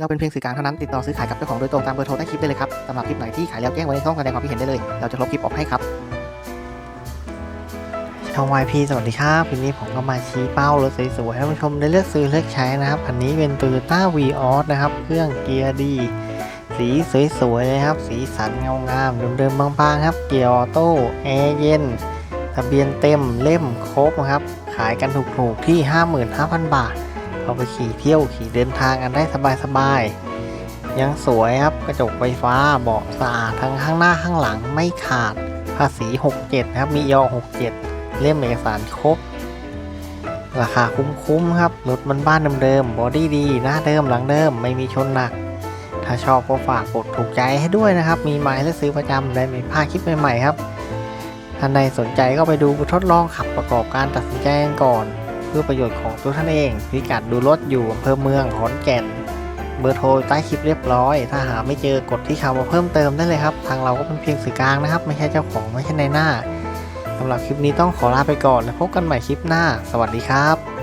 เราเป็นเพียงสื่อกลางเท่านั้นติดต่อซื้อขายกับเจ้าของโดยตรงตามเบอร์โทรใต้คลิปได้เลยครับสำหรับคลิปไหนที่ขายแล้วแจ้งไว้ในช่องแสดงความคิดเห็นได้เลย เราจะลบคลิปออกให้ครับช่อง YP สวัสดีครับคลิปนี้ผมก็มาชี้เป้ารถสวยๆให้ท่านผู้ชมได้เลือกซื้อเลือกใช้นะครับคันนี้เป็น Toyota v ีออสนะครับเครื่องเกียร์ดีสีสวยๆเลยครับ สีสันเงางามเดิมๆบางๆครับ เกียร์ออโต้แอร์เย็นทะเบียนเต็มเล่มครบนะครับ ขายกันถูกๆที่ 55,000 บาท เอาไปขี่เที่ยวขี่เดินทางกันได้สบายๆ ยังสวยครับกระจกไฟฟ้าเบาะสะอาดทั้งข้างหน้าข้างหลังไม่ขาดภาษี 67 นะครับ มียอ67 เล่มเอกสารครบ ราคาคุ้มๆครับรถมันบ้านเดิมๆบอดี้ดี หน้าเดิมหลังเดิมไม่มีชนหนัก ถ้าชอบก็ฝากกดถูกใจให้ด้วยนะครับ มีหมายและซื้อประจำได้ไม่พลาดคลิปใหม่ๆครับท่านใดสนใจก็ไปดูทดลองขับประกอบการตัดสินใจกันก่อน เพื่อประโยชน์ของตัวท่านเองพิกัดดูรถอยู่อำเภอเมืองขอนแก่น เบอร์โทรใต้คลิปเรียบร้อย ถ้าหาไม่เจอกดที่ข่าวมาเพิ่มเติมได้เลยครับ ทางเราก็เป็นเพียงสื่อกลางนะครับ ไม่ใช่เจ้าของไม่ใช่ในหน้าสำหรับคลิปนี้ต้องขอลาไปก่อน แล้วพบกันใหม่คลิปหน้า สวัสดีครับ